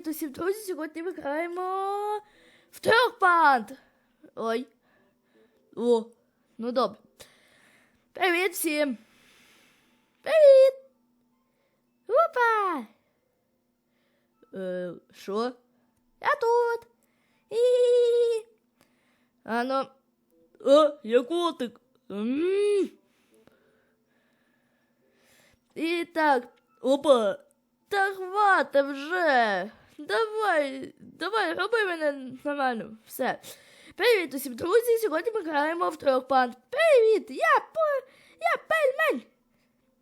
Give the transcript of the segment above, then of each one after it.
Привіт усім друзі! Сьогодні ми граємо в трьох банд. Ой. О, ну добре. Привіт всім. Привіт. Опа. Е, що? Я тут. І. А ну. О, я котик. М. І так. Опа. Та хвата вже. Давай, давай, роби мене нормально. Все. Привіт усім, друзі! Сьогодні ми граємо в трьох панд. Привіт! Я по. Я пельмень.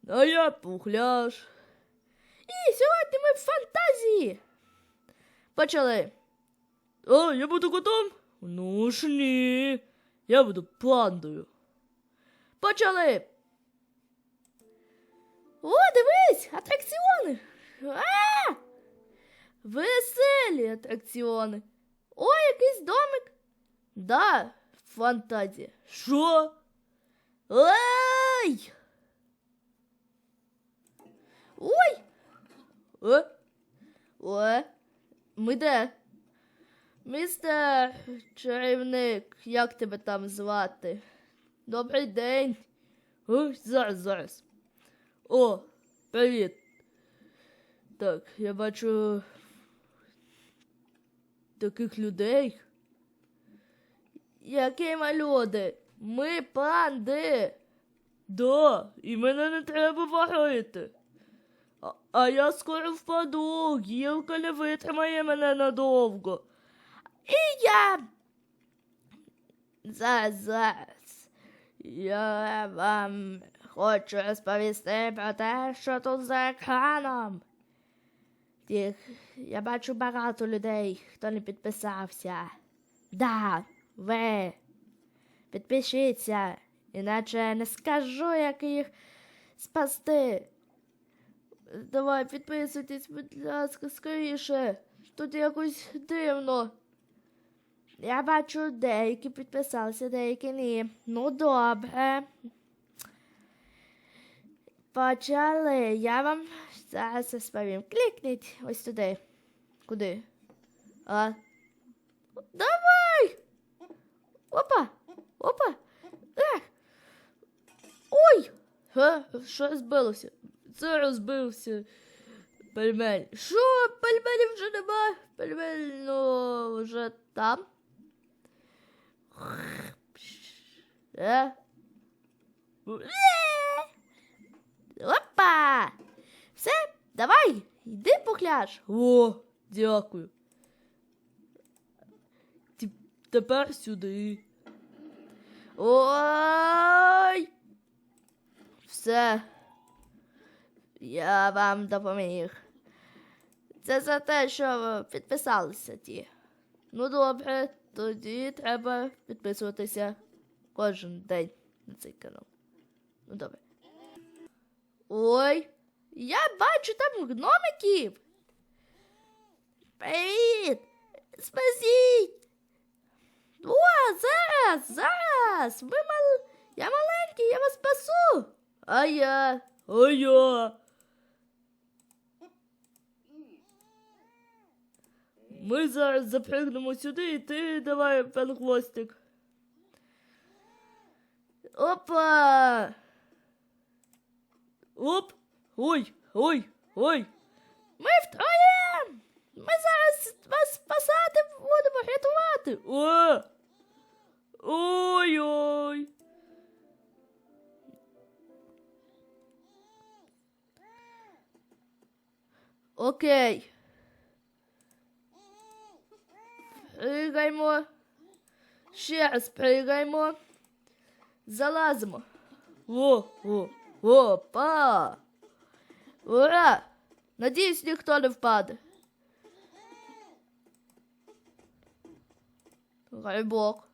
А я пухляш. І сьогодні ми в фантазії. Почали. О, я буду котом? Ну ж ні. Я буду пандою. Почали. О, дивись, атракціони. А! Веселі атракціони. О, якийсь домик. Да, фантазія. Що? Ой! Ой! О! О! Ми де? Містер чарівник, як тебе там звати? Добрий день. Ой, зараз, зараз. О, привіт. Так, я бачу таких людей. Які люди? Ми панди. Да, і мене не треба варити. А, а я скоро впаду, гілка не витримає мене надовго. І я. Зараз, зараз. Я вам хочу розповісти про те, що тут за екраном. Тих, я бачу багато людей, хто не підписався. Да, ви. Підпишіться, іначе не скажу, як їх спасти. Давай, підписуйтесь, будь ласка, скоріше. Тут якось дивно. Я бачу, деякі підписалися, деякі ні. Ну, добре. Почали. Я вам зараз розповім. Клікніть ось туди. Куди? А? Давай! Опа! Опа! Ех! Ой! Га? Що розбилося? Це розбився. Пельмень. Що? Пельменів вже нема? Пельмень, ну, вже там. Е? Опа! Все, давай, йди пухляш. О, дякую. Ті- Тепер сюди. Ой. Все. Я вам допоміг. Це за те, що ви підписалися ті. Ну добре, тоді треба підписуватися кожен день на цей канал. Ну добре. Ой, я бачу там гномиків. Привіт! Спасіть! О, зараз, зараз! Ви мал... Я маленький, я вас спасу! А я, а я. Ми зараз запригнемо сюди, і ти давай пенхвостик. Опа! Оп! Ой, ой, ой! Ми втроєм! Ми зараз вас спасати будемо рятувати! О! Ой-ой! Окей. Пригаємо. Ще раз пригаємо. Залазимо. О, о, опа! Ура! Надіюсь, ніхто не впаде. Грибок.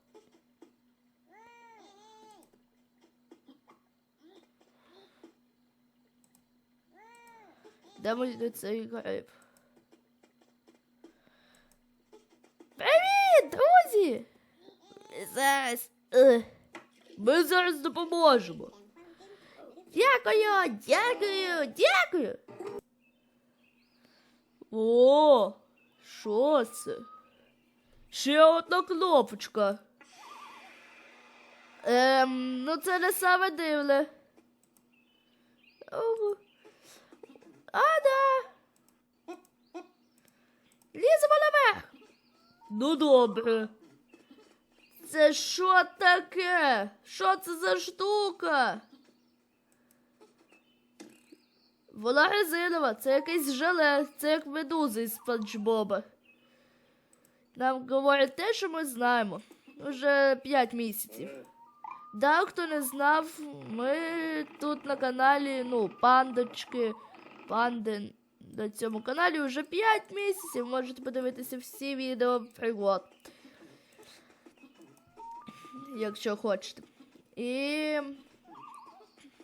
Де мій цей гриб? Привіт, друзі! Ми зараз. Е, Ми зараз допоможемо. Дякую, дякую, дякую. О, Що це? Ще одна кнопочка. Ем, ну це не саме дивне. А, да. Ліземо наверх. Ну добре. Це що таке? Що це за штука? Вона резинова, це якесь желе, це як медузи із Спанч Боба. Нам говорять те, що ми знаємо. Уже 5 місяців. Да, хто не знав, ми тут на каналі, ну, пандочки, панди на цьому каналі вже 5 місяців. Можете подивитися всі відео пригод. Якщо хочете. І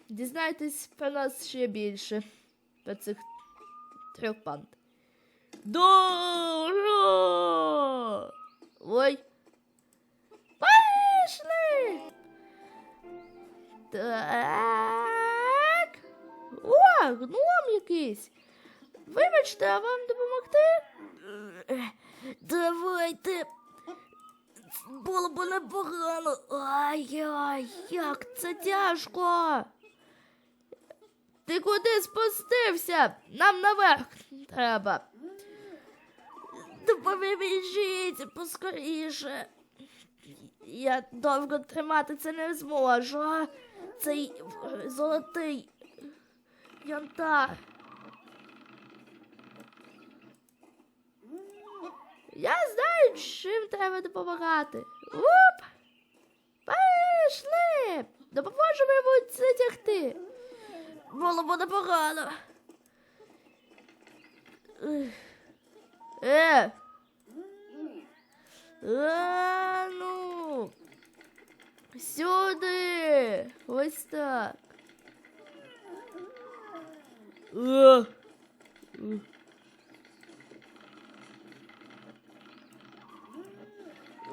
дізнайтесь про нас ще більше. Про цих трьох панд. Дора! Ой. Пішли! Так. О, гном якийсь. Вибачте, а вам допомогти? Давайте. Було б непогано. Ай-яй, як це тяжко. Ти куди спустився? Нам наверх треба. Допоможіть поскоріше. Я довго тримати це не зможу. Цей золотий янтар. Я знаю, чим треба допомагати. Уп! Пішли! Допоможемо йому це тягти. Було б непогано. Е. А, ну. Сюди. Ось так. Е.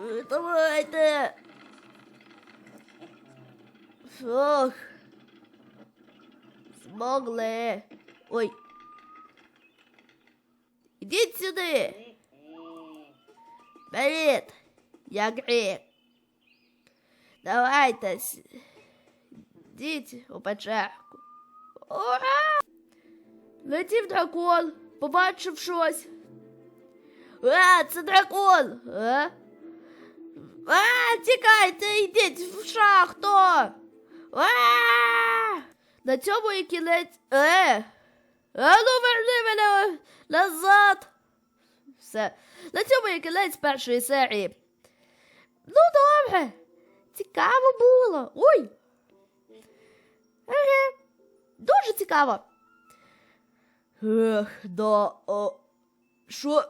Е, Давайте. Ох. Змогли. Ой. Ідіть сюди. Привіт. Я Грік. Давайте. с- Йдіть у печерку. Ура! Летів дракон, побачив щось. А, це дракон! А? А, тікайте, йдіть в шахту! А! На цьому і кінець. Е! А ну верни мене назад! Все. На цьому і кінець першої серії. Ну, добре. Цікаво було. Ой. Еге. Дуже цікаво. Ех, да. О. Що?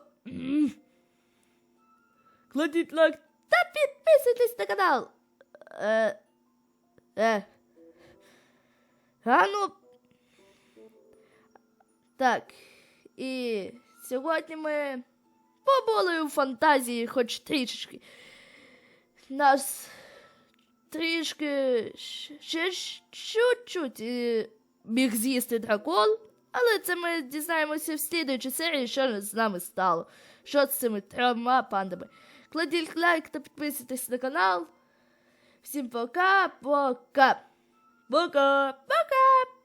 Кладіть лайк та підписуйтесь на канал. Е. Е. А ну. Так. І сьогодні ми побули у фантазії хоч трішечки. Нас трішки ще чуть-чуть е, міг з'їсти дракон, але це ми дізнаємося в слідуючій серії, що з нами стало. Що з цими трьома пандами. Кладіть лайк та підписуйтесь на канал. Всім пока, пока. Пока, пока.